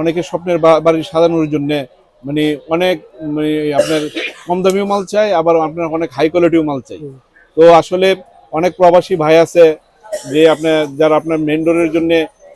অনেকে স্বপ্নের বাড়ি সাজানোর জন্য মানে অনেক মানে আপনার কম দামিও মাল চাই আবার আপনার অনেক হাই কোয়ালিটিও মাল চাই তো আসলে অনেক প্রবাসী ভাই আছে যে আপনার যারা আপনার মেন ডোরের জন্য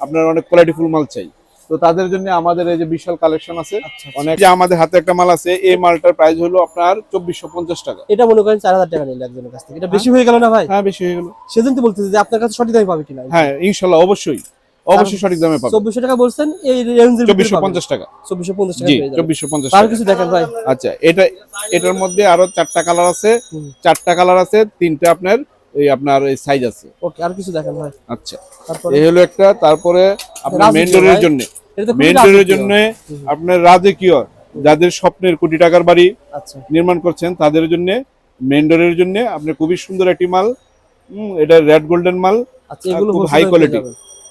আপনার অনেক কোয়ালিটিফুল মাল চাই তো তাদের জন্য আমাদের এই যে বিশাল কালেকশন আছে আচ্ছা অনেক যে আমাদের হাতে একটা মাল আছে এই মালটার প্রাইস হলো আপনার চব্বিশশো পঞ্চাশ টাকা। এটা মনে করেন চার হাজার টাকা নিলে একজনের কাছ থেকে। এটা বেশি হয়ে গেল না ভাই? হ্যাঁ বেশি হয়ে গেল। সেদিন তো বলতেছে যে আপনার কাছে সঠিক দামে পাবে কিনা। হ্যাঁ ইনশাল্লাহ অবশ্যই। অবশ্যই সঠিক দামে পাবেন। চব্বিশশো টাকা বলছেন এই রেঞ্জের চব্বিশশো পঞ্চাশ টাকা। চব্বিশশো পঞ্চাশ টাকা জি পেয়ে যাবেন। চব্বিশশো পঞ্চাশ আর কিছু দেখেন ভাই। আচ্ছা এটা এটার মধ্যে আরও চারটা কালার আছে। চারটা কালার আছে তিনটা আপনার এই আপনার এই সাইজ আছে। ওকে আর কিছু দেখেন ভাই। আচ্ছা তারপরে এই হলো একটা তারপরে আপনার মেন্ডরের ভাই। জন্য। মেন্ডরের রাজকীয়। জন্য আপনার রাজকীয় যাদের স্বপ্নের কোটি টাকার বাড়ি আচ্ছা। নির্মাণ করছেন তাদের জন্য মেন্ডরের জন্য আপনি খুবই সুন্দর একটি মাল এটা রেড গোল্ডেন মাল আচ্ছা এগুলো খুব wholesale high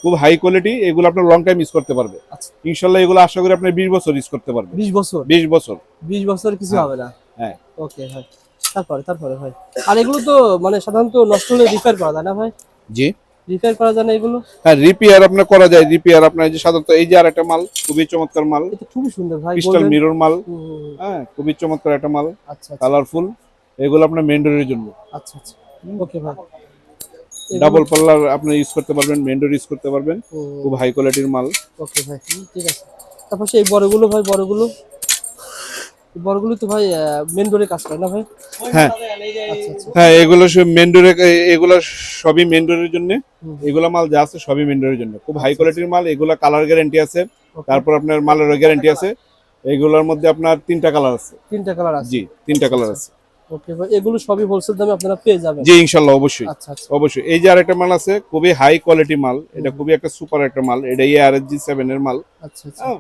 খুব হাই কোয়ালিটি এগুলো আপনার লং টাইম ইউজ করতে পারবে। আচ্ছা। ইনশাল্লাহ এগুলো আশা করি আপনি বিশ বছর ইউজ করতে পারবে 20 বছর? বিশ বছর। 20 বছর কিছু হ্যাঁ। হবে না? হ্যাঁ। ওকে ভাই। তারপরে তারপরে ভাই। আর এগুলো তো মানে সাধারণত নষ্ট হলে রিপেয়ার করা যায় না ভাই? জি। রিপেয়ার করা যায় না এগুলো? হ্যাঁ রিপেয়ার আপনার করা যায়। রিপেয়ার আপনার এই যে সাধারণত এই যে আর একটা মাল খুবই চমৎকার মাল। এটা খুবই সুন্দর ভাই ক্রিস্টাল মিরর মাল। হ্যাঁ খুবই চমৎকার একটা মাল। আচ্ছা আচ্ছা। কালারফুল এগুলো আপনার মেন্ডোরের জন্য। আচ্ছা আচ্ছা। ওকে ভাই। ডাবল পাল্লার আপনি ইউজ করতে পারবেন মেন্ডোর ইউজ করতে পারবেন। খুব হাই কোয়ালিটির মাল। ওকে ভাই ঠিক আছে। তারপর সেই বড়গুলো ভাই বড়গুলো। বড়গুলো তো ভাই মেন ডোরে কাজ করে না ভাই? হ্যাঁ। আচ্ছা আচ্ছা। হ্যাঁ এগুলো সব মেন্ডোরে এগুলো সবই মেন্ডোরের জন্য। এগুলো মাল যা আছে সবই মেন্ডোরের জন্য। খুব হাই কোয়ালিটির মাল এগুলো কালার গ্যারান্টি আছে। তারপর আপনার মালের গ্যারান্টি আছে। এগুলোর মধ্যে আপনার তিনটা কালার আছে। তিনটা কালার আছে। জি তিনটা কালার আছে। ওকে ভাই এগুলো সবই হোলসেল দামে আপনারা পেয়ে যাবেন। জি ইনশাল্লাহ অবশ্যই। আচ্ছা আচ্ছা। অবশ্যই। এই যে আরেকটা মাল আছে খুবই হাই কোয়ালিটি মাল এটা খুবই একটা সুপার একটা মাল এটা এর মাল। আচ্ছা আচ্ছা। হ্যাঁ।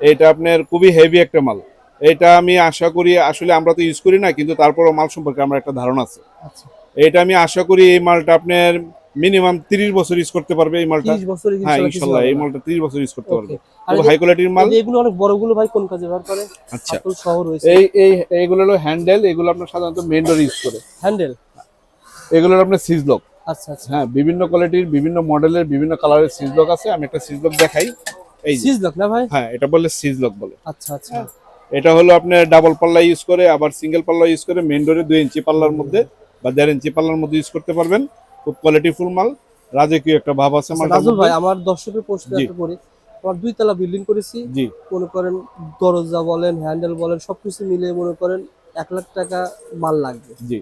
এটা আপনার খুবই হেভি একটা মাল। এটা আমি আশা করি আসলে আমরা তো ইউজ করি না কিন্তু তারপরও মাল সম্পর্কে আমার একটা ধারণা আছে। আচ্ছা। এটা আমি আশা করি এই মালটা আপনার মিনিমাম তিরিশ বছর ইউজ করতে পারবে এই মালটা। 30 বছরে হ্যাঁ ইনশাআল্লাহ এই মালটা তিরিশ বছর ইউজ করতে পারবে. খুব হাই কোয়ালিটির মাল। এগুলো অনেক বড়গুলো ভাই কোন কাজে ব্যবহার করে? আচ্ছা। শহর রয়েছে। এই এই এইগুলো হলো হ্যান্ডেল এগুলো আপনার সাধারণত মেন ডোর ইউজ করে। হ্যান্ডেল এগুলো আপনার সিজ লক আচ্ছা আচ্ছা। হ্যাঁ বিভিন্ন কোয়ালিটির বিভিন্ন মডেলের বিভিন্ন কালারের সিজ লক আছে। আমি একটা সিজ লক দেখাই। এই যে। সিজ লক না ভাই? হ্যাঁ এটা বলে সিজ লক বলে। আচ্ছা আচ্ছা। এটা হলো আপনার ডাবল পাল্লা ইউজ করে আবার সিঙ্গেল পাল্লা ইউজ করে মেন ডোরে দুই ইঞ্চি পাল্লার মধ্যে বা দেড় ইঞ্চি পাল্লার মধ্যে ইউজ করতে পারবেন। খুব কোয়ালিটিফুল মাল। রাজকীয় একটা ভাব আছে আচ্ছা, রাজুল ভাই আমার দর্শকের প্রশ্ন। একটা করি। আমার দুই তলা বিল্ডিং করেছি। জি। মনে করেন দরজা বলেন হ্যান্ডেল বলেন সবকিছু মিলে মনে করেন এক লাখ টাকা মাল লাগবে। জি।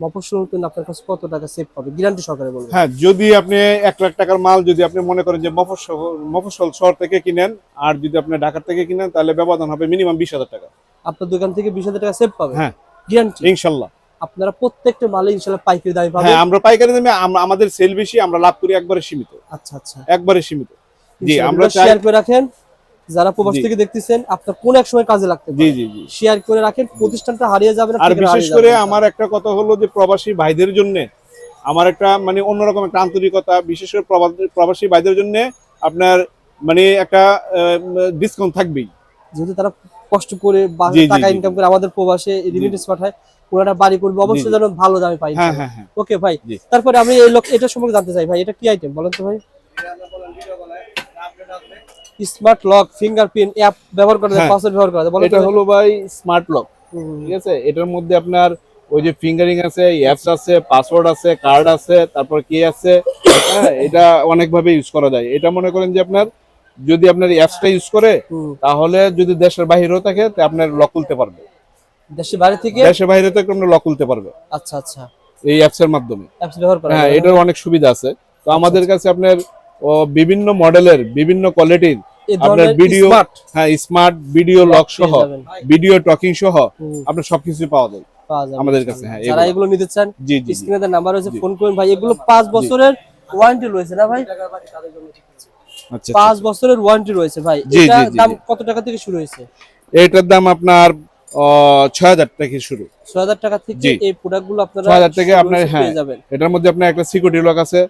মফস্বল আপনার কাছে কত টাকা সেভ পাবে? গ্যারান্টি সহকারে বলবেন। হ্যাঁ যদি আপনি এক লাখ টাকার মাল যদি আপনি মনে করেন যে মফস্বল মফস্বল শহর থেকে কিনেন আর যদি আপনি ঢাকার থেকে কিনেন তাহলে ব্যবধান হবে মিনিমাম বিশ হাজার টাকা। আপনার দোকান থেকে বিশ হাজার টাকা সেভ পাবে? হ্যাঁ। গ্যারান্টি ইনশাল্লাহ। আপনারা প্রত্যেকটা মালে ইনশাল্লাহ পাইকারি দামে পাবেন। হ্যাঁ আমরা পাইকারি দামে আমাদের সেল বেশি আমরা লাভ করি একবারে সীমিত। আচ্ছা আচ্ছা। একবারে সীমিত। জি আমরা শেয়ার করে রাখেন। যারা প্রবাস থেকে দেখতেছেন আপনার কোন এক সময় কাজে লাগতে জি পারে। জি জি। শেয়ার করে রাখেন প্রতিষ্ঠানটা হারিয়ে যাবে না আর বিশেষ করে আমার একটা কথা হলো যে প্রবাসী ভাইদের জন্য আমার একটা মানে অন্যরকম একটা আন্তরিকতা বিশেষ করে প্রবা- প্রবাসী ভাইদের জন্য আপনার মানে একটা ডিসকাউন্ট থাকবেই। যেহেতু তারা কষ্ট করে টাকা ইনকাম করে আমাদের প্রবাসে রিমিটেন্স পাঠায় ওনারা বাড়ি করবে। অবশ্যই যেন ভালো দামে পাই হ্যাঁ হ্যাঁ হ্যাঁ। ওকে ভাই। তারপরে আমি এই লোক এটা সম্পর্কে জানতে চাই ভাই। এটা কি আইটেম বলেন তো ভাই। স্মার্ট লক ফিঙ্গারপ্রিন্ট অ্যাপ ব্যবহার করা যায় হ্যাঁ। পাসওয়ার্ড ব্যবহার করা যায় এটা হলো ভাই স্মার্ট লক ঠিক আছে? এটার মধ্যে আপনার ওই যে ফিঙ্গারিং আছে অ্যাপস আছে পাসওয়ার্ড আছে কার্ড আছে তারপর কি আছে। হ্যাঁ এটা অনেকভাবে ইউজ করা যায়। এটা মনে করেন যে আপনার যদি আপনার অ্যাপসটা ইউজ করে তাহলে যদি দেশের বাইরেও থাকে তা আপনার লক খুলতে পারবে। দেশের বাইরে থেকে? দেশের বাইরে থেকে আপনার লক খুলতে পারবে। আচ্ছা আচ্ছা। এই অ্যাপস এর মাধ্যমে। অ্যাপস ব্যবহার করা হ্যাঁ এটার অনেক সুবিধা আছে। তো আমাদের কাছে আপনার বিভিন্ন মডেলের বিভিন্ন কোয়ালিটির আপনার ভিডিও হ্যাঁ স্মার্ট ভিডিও লক সহ ভিডিও টকিং সহ আপনার সবকিছু পাওয়া যায়। আমাদের কাছে, হ্যাঁ, যারা এগুলো। নিতে চান জি জি। স্ক্রিনে তার নাম্বার রয়েছে ফোন করুন ভাই। এগুলো পাঁচ বছরের ওয়ারেন্টি রয়েছে না ভাই? আচ্ছা পাঁচ বছরের ওয়ারেন্টি রয়েছে ভাই। এটা দাম কত টাকা থেকে শুরু হয়েছে? এটার দাম আপনার ছয় হাজার থেকে শুরু। ছয় হাজার টাকা থেকে এই প্রোডাক্টগুলো আপনারা 6,000 থেকে আপনার, হ্যাঁ। যাবেন। এটার মধ্যে আপনার একটা সিকিউরিটি লক আছে।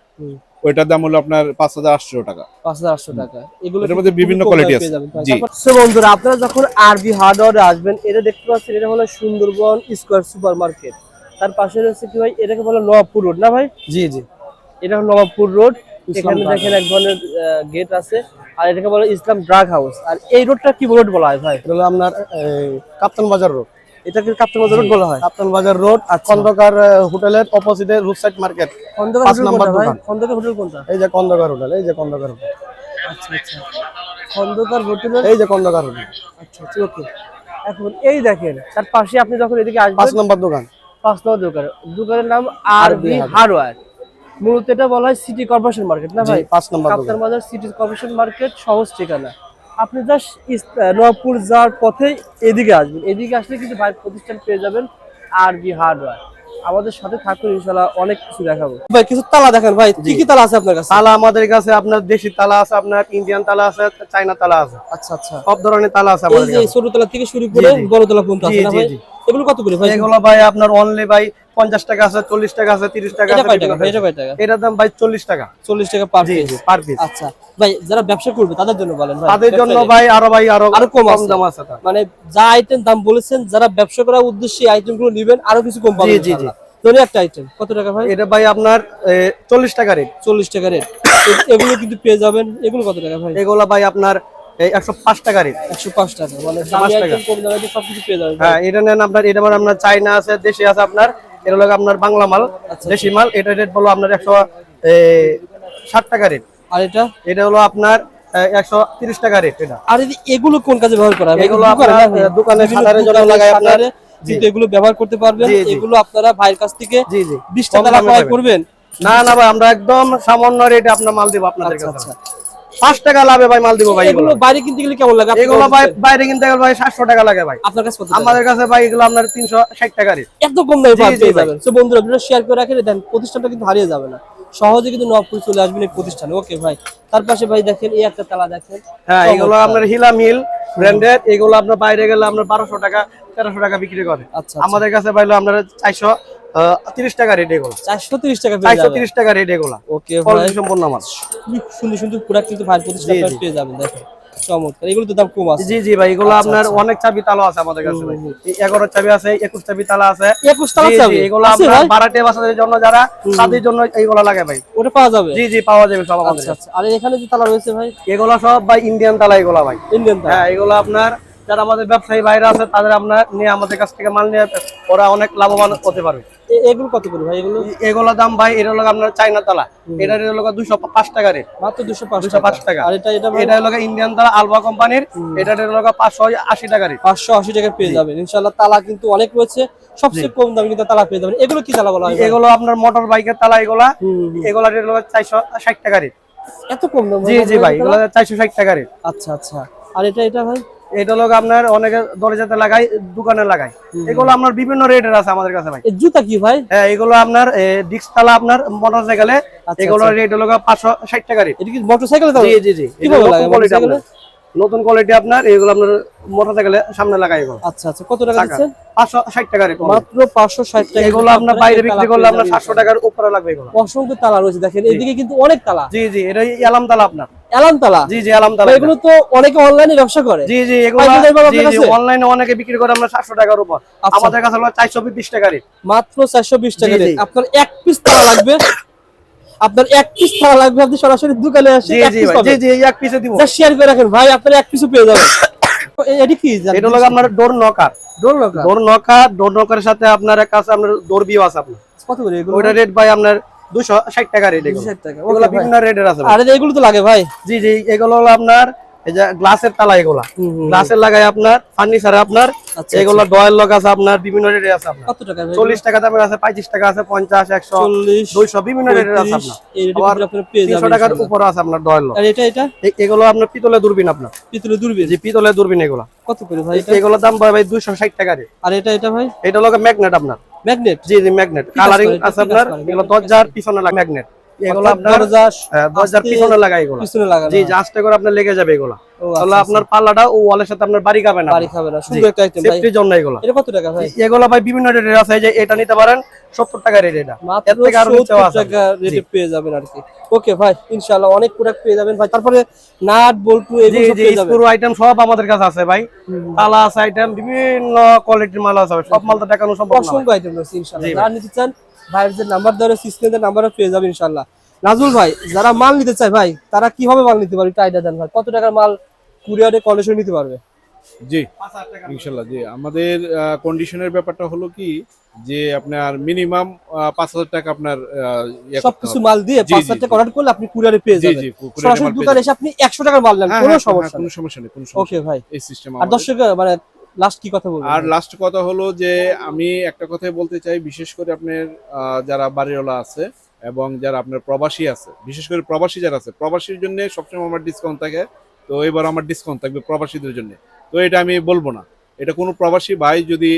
ওইটার দাম হলো আপনার পাঁচ হাজার আটশো টাকা। পাঁচ হাজার আটশো টাকা। এগুলো এটার মধ্যে বিভিন্ন দামে আছে। জি। বন্ধুরা আপনারা যখন আরবি হার্ডওয়ারে আসবেন এটা দেখতে পাচ্ছেন এটা হলো সুন্দরবন স্কোয়ার সুপার মার্কেট তার পাশে রয়েছে কি ভাই? এটাকে বলে নবাবপুর রোড না ভাই? জি জি। এটা হলো নবাবপুর রোড। এখানে দেখেন এক ধরনের গেট আছে। আর এটাকে বলে ইসলাম ড্রাগ হাউস। আর এই রোডটা কি রোড বলা হয় ভাই? এটা আপনার কাপ্তান বাজার রোড। এটাকে কাপ্তান বাজার রোড বলা হয়? কাপ্তান বাজার রোড আচ্ছা। খন্দকার হোটেলের অপোজিটে রুট মার্কেট। খন্দকার হোটেল কোনটা ভাই? খন্দকার হোটেল কোনটা? এই যে খন্দকার হোটেল এই যে খন্দকার হোটেল। আচ্ছা আচ্ছা। খন্দকার হোটেলের এই যে খন্দকার হোটেল। আচ্ছা আচ্ছা ওকে। এখন এই দেখেন তার পাশে আপনি যখন এদিকে পাঁচ নম্বর দোকান। পাঁচ নম্বর দোকান। দোকানের নাম আর বি হার্ডওয়্যার। মূলত এটা বলা হয় সিটি কর্পোরেশন মার্কেট না ভাই? পাঁচ নম্বর কাপ্তান বাজার। সিটি কর্পোরেশন মার্কেট সহজ ঠিকানা। আপনি জাস্ট নবপুর যাওয়ার পথে এদিকে আসবেন। এদিকে আসলে কিন্তু ভাই প্রতিষ্ঠান পেয়ে যাবেন আর বি হার্ডওয়্যার আমাদের সাথে থাকুন ইনশাল্লাহ অনেক কিছু দেখাবো। ভাই কিছু তালা দেখেন ভাই কি কি তালা আছে আপনার কাছে? তালা আমাদের কাছে আপনার দেশি তালা আছে আপনার ইন্ডিয়ান তালা আছে চাইনা তালা আছে। আচ্ছা আচ্ছা। সব ধরনের তালা আছে আমাদের কাছে। ছোট তলা থেকে শুরু করে। বড় তলা পর্যন্ত আছে না ভাই। এগুলো কত করে ভাই? এগুলো ভাই আপনার অনলি ভাই পঞ্চাশ টাকা আছে চল্লিশ টাকা আছে তিরিশ টাকা এটা আছে কয় টাকা? এটা এটার দাম ভাই চল্লিশ টাকা। চল্লিশ টাকা পার পিস পার পিস আচ্ছা। ভাই যারা ব্যবসা করবে তাদের জন্য বলেন ভাই। তাদের জন্য ভাই আরও ভাই আরও আরও কম। দাম আছে মানে যা আইটেম দাম বলেছেন যারা ব্যবসা করার উদ্দেশ্যে আইটেমগুলো নিবেন আরও কিছু কম পাবেন জি, জি, জি। ধরে একটা আইটেম কত টাকা ভাই? এটা ভাই আপনার চল্লিশ টাকা রেট চল্লিশ টাকা রেট এগুলো কিন্তু পেয়ে যাবেন। এগুলো কত টাকা ভাই? এগুলো ভাই আপনার একশো পাঁচ টাকা রেট। একশো পাঁচ টাকা মানে টাকা। পেয়ে যাবেন হ্যাঁ এটা নেন আপনার এটা মানে আপনার চাইনা আছে দেশি আছে আপনার এটা হলো আপনার বাংলা মাল আচ্ছা। দেশি মাল এটা রেট বলো আপনার একশো ষাট টাকা রেট। আর এটা? এটা হলো আপনার একশো তিরিশ টাকা রেট এটা। আর এই এগুলো কোন কাজে ব্যবহার করা হয়? এগুলো আপনার, দোকানে জন্য লাগায় আপনার। কিন্তু এগুলো ব্যবহার করতে পারবেন। এগুলো আপনারা ভাইয়ের কাছ থেকে জি জি। বিশ কম টাকা দামে ক্রয় করবেন। না না ভাই আমরা একদম সামান্য রেটে আপনার মাল দিব আপনাদের আচ্ছা কাছে। আচ্ছা। পাঁচ টাকা লাভে ভাই মাল দিব ভাই এগুলো বাইরে কিনতে গেলে কেমন লাগে? এগুলো ভাই বাইরে কিনতে গেলে ভাই সাতশো টাকা লাগে ভাই। আপনার কাছে আমাদের কাছে ভাই এগুলো আপনার তিনশো ষাট টাকা রেট এত কম দামে পেয়ে যাবেন। তো বন্ধুরা ভিডিও শেয়ার করে রাখেন দেন প্রতিষ্ঠানটা কিন্তু হারিয়ে যাবে না। সহজে কিন্তু নবপুর চলে আসবেন এই প্রতিষ্ঠানে। ওকে ভাই। তার পাশে ভাই দেখেন এই একটা তালা দেখেন। হ্যাঁ এগুলো আপনার হিলা মিল ব্র্যান্ডেড এগুলো আপনার বাইরে গেলে আপনার বারোশো টাকা তেরোশো টাকা বিক্রি করে। আচ্ছা আমাদের কাছে পাইলো আপনার চারশো তিরিশ টাকা রেট এগুলো চারশো তিরিশ টাকা পেয়ে যাবেন তিরিশ টাকা রেট এগুলো ওকে ভাই। সম্পূর্ণ সুন্দর সুন্দর প্রোডাক্ট কিন্তু ভাই। পেয়ে যাবেন দেখেন। চমৎকার। এগুলো তো দাম কম আছে। জি জি ভাই এগুলো আপনার অনেক চাবি তালা আছে আমাদের কাছে ভাই। এই এগারো চাবি আছে একুশ চাবি তালা আছে। একুশ টাকা জি, জি, চাবি? এগুলো আপনার বারাটে বাসাদের জন্য যারা তাদের জন্য এইগুলো লাগে ভাই। ওটা পাওয়া যাবে? জি জি পাওয়া যাবে সব আমাদের আচ্ছা। আচ্ছা আর এখানে যে তালা রয়েছে ভাই? এগুলো সব ভাই ইন্ডিয়ান তালা এগুলো ভাই। ইন্ডিয়ান তালা। হ্যাঁ এগুলো আপনার যারা আমাদের ব্যবসায়ী বাইরে আছে তাদের আপনার নিয়ে আমাদের কাছ থেকে মাল নিয়ে ওরা অনেক লাভবান হতে পারবে। এগুলো কত করে ভাই এগুলো? এগুলো দাম ভাই এটা হলো আপনার চাইনা তালা। এটা হলো দুশো পাঁচ টাকা রেট। মাত্র দুশো পাঁচ দুশো পাঁচ টাকা। আর এটা এটা এটা হলো ইন্ডিয়ান তালা আলবা কোম্পানির এটা হলো পাঁচশো আশি টাকা রেট। পাঁচশো আশি টাকা পেয়ে যাবেন। ইনশাল্লাহ তালা কিন্তু অনেক রয়েছে। সবচেয়ে কম দামে কিন্তু তালা পেয়ে যাবেন। এগুলো কি তালা বলা হয় এগুলো আপনার মোটর বাইকের তালা এগুলা। এগুলা রেট হলো চারশো ষাট টাকা রেট। এত কম দাম জি জি ভাই এগুলো চারশো ষাট টাকা রেট। আচ্ছা আচ্ছা। আর এটা এটা ভাই? এটা হলো আপনার অনেকে দরজাতে লাগাই দোকানে লাগাই এগুলো আপনার বিভিন্ন রেটের আছে আমাদের কাছে ভাই। জুতা কি ভাই? হ্যাঁ এগুলো আপনার ডিস্ক তালা আপনার মোটর সাইকেলে আচ্ছা, এগুলো রেট হলো পাঁচশো ষাট টাকা রেট এটা কি মোটরসাইকেলে জি জি জি। নতুন কোয়ালিটি আপনার। এগুলো আপনার মোটর সাইকেলে সামনে লাগাই এগুলো। আচ্ছা আচ্ছা। কত টাকা দিচ্ছেন? পাঁচশো ষাট টাকা রেট মাত্র পাঁচশো ষাট টাকা। এগুলো আপনার বাইরে বিক্রি করলে আপনার সাতশো টাকার উপরে লাগবে এগুলো। অসংখ্য তালা রয়েছে দেখেন। এদিকে কিন্তু অনেক তালা। জি জি। এটা এলাম তালা আপনার। জি জি এগুলো তো অনেকে অনলাইনে ব্যবসা করে। জি জি এগুলো? অনলাইনে অনেকে বিক্রি করে আমরা সাতশো টাকার উপর। আচ্ছা। আমাদের কাছে হলো চারশো বিশ টাকা রেট। মাত্র চারশো বিশ টাকা জি, জি। আপনার এক পিস তালা লাগবে। আপনার এক পিস লাগবে আপনি সরাসরি দোকানে আসে জি এক জি জি জি এক পিসে দিব। যা শেয়ার করে রাখেন। ভাই আপনার এক পিসও পেয়ে যাবেন। এটি কি? জানেন? এটা হলো আপনার door knocker door lock door knocker door নকারের সাথে আপনার কাছে আপনার ডোর বিও আছে আপনার। কত করে এগুলো? ওইটা রেট ভাই আপনার দুশো ষাট টাকা রেট এগুলো। 260 টাকা এগুলো বিভিন্ন রেটের আছে আরে এগুলো তো লাগে ভাই। জি জি এগুলো হলো আপনার এই যে গ্লাসের তালা এগুলা। গ্লাসের লাগাই আপনার ফার্নিচারে আপনার আচ্ছা, এগুলো ডয়েল লক আছে আপনার বিভিন্ন রেটে আছে আপনার। কত টাকা ভাই চল্লিশ টাকা দামের আছে পঁয়ত্রিশ টাকা আছে পঞ্চাশ একশো চল্লিশ দুইশো বিভিন্ন রেটের আছে আপনার। এই রেটে আবার পেয়ে তিনশো যাবেন টাকার ইনশাআল্লাহ। উপরে আছে আপনার ডয়েল আর এটা এটা? এগুলো আপনার পিতলে দূরবীন আপনার। পিতলে দূরবীন? জি পিতলে দূরবীন এগুলো। কত করে ভাই এটা? এগুলোর দাম ভাই ভাই দুইশো ষাট টাকা রে। আর এটা এটা ভাই? এটা হলো ম্যাগনেট আপনার। ম্যাগনেট জি জি ম্যাগনেট কালারিং আছে আপনার? এগুলো 10000 পিছনে লাগে ম্যাগনেট এগুলো আপনার দরজা হ্যাঁ, দরজার আস্তে পিছনে লাগা এগুলো। পিছনে জি জাস্ট করে আপনার লেগে যাবে এগুলো। তাহলে আপনার পাল্লাটা ও ওয়ালের সাথে আপনার বাড়ি খাবে না। বাড়ি খাবে না। সুন্দর একটা আইটেম ভাই। সেফটির জন্য এগুলো। এটা কত টাকা ভাই? এগুলো ভাই বিভিন্ন রেটের আছে। এই যে এটা নিতে পারেন সত্তর টাকা রেট এটা। এর থেকে আরও নিচেও 70 টাকা রেটে পেয়ে যাবেন আর কি। ওকে ভাই ইনশাআল্লাহ অনেক প্রোডাক্ট পেয়ে যাবেন। ভাই তারপরে নাট বল্টু এগুলো সব পেয়ে যাবেন। স্ক্রু আইটেম সব আমাদের কাছে আছে ভাই। তালা আছে আইটেম বিভিন্ন কোয়ালিটির মাল আছে সব মাল তো দেখানো সম্ভব না অসংখ্য আইটেম রয়েছে যারা নিতে চান ভাইয়ের যে নাম্বার দেওয়া রয়েছে স্ক্রিনের নাম্বারও পেয়ে যাবেন ইনশাআল্লাহ। নাজুল ভাই যারা মাল নিতে চায় ভাই তারা কীভাবে মাল নিতে পারবে? আইডিয়া দেন ভাই। কত টাকার মাল কুরিয়ারে কন্ডিশন নিতে পারবে? জি ইনশাল্লাহ জি। আমাদের কন্ডিশনের ব্যাপারটা হলো কি যে আপনার মিনিমাম পাঁচ হাজার টাকা আপনার ইয়ে সবকিছু মাল দিয়ে পাঁচ হাজার টাকা অর্ডার করলে আপনি কুরিয়ারে পেয়ে যাবেন। জি সরাসরি দোকানে এসে আপনি একশো টাকার মাল নেন হ্যাঁ, কোনো সমস্যা কোনো সমস্যা নেই। কোনো ওকে ভাই। এই সিস্টেম আর দর্শক মানে লাস্ট কি কথা বলবেন? আর লাস্ট কথা হলো যে আমি একটা কথাই বলতে চাই বিশেষ করে আপনার যারা বাড়িওয়ালা আছে এবং যারা আপনার প্রবাসী আছে বিশেষ করে প্রবাসী যারা আছে প্রবাসীর জন্য সবসময় আমার ডিসকাউন্ট থাকে। তো এবার আমার ডিসকাউন্ট থাকবে প্রবাসীদের জন্য। তো এটা আমি বলব না। এটা কোনো প্রবাসী ভাই যদি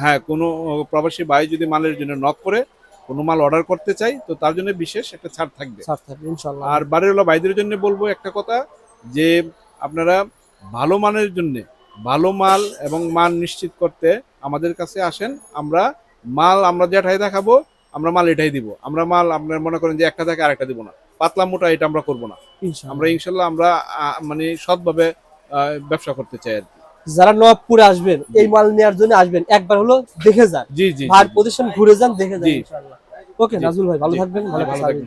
হ্যাঁ কোনো প্রবাসী ভাই যদি মালের জন্য নক করে কোনো মাল অর্ডার করতে চাই তো তার জন্য বিশেষ একটা ছাড় থাকবে। ছাড় থাকবে ইনশাল্লাহ আর বাড়িওয়ালা ভাইদের জন্য বলব একটা কথা যে আপনারা ভালো মানের জন্য ভালো মাল এবং মান নিশ্চিত করতে আমাদের কাছে আসেন আমরা মাল আমরা যেটাই দেখাবো আমরা মাল এটাই দিব। আমরা মাল আপনার মনে করেন যে একটা থেকে আরেকটা দিব না। পাতলা মোটা এটা আমরা করব না। আমরা ইনশাল্লাহ আমরা মানে সৎভাবে ব্যবসা করতে চাই আর যারা নবাবপুরে আসবেন এই মাল নেওয়ার জন্য আসবেন একবার হলো দেখে যান। জি জি ভার প্রতিষ্ঠান ঘুরে যান দেখে যান ইনশাআল্লাহ। ওকে নাজুল ভাই ভালো থাকবেন ভালো থাকবেন।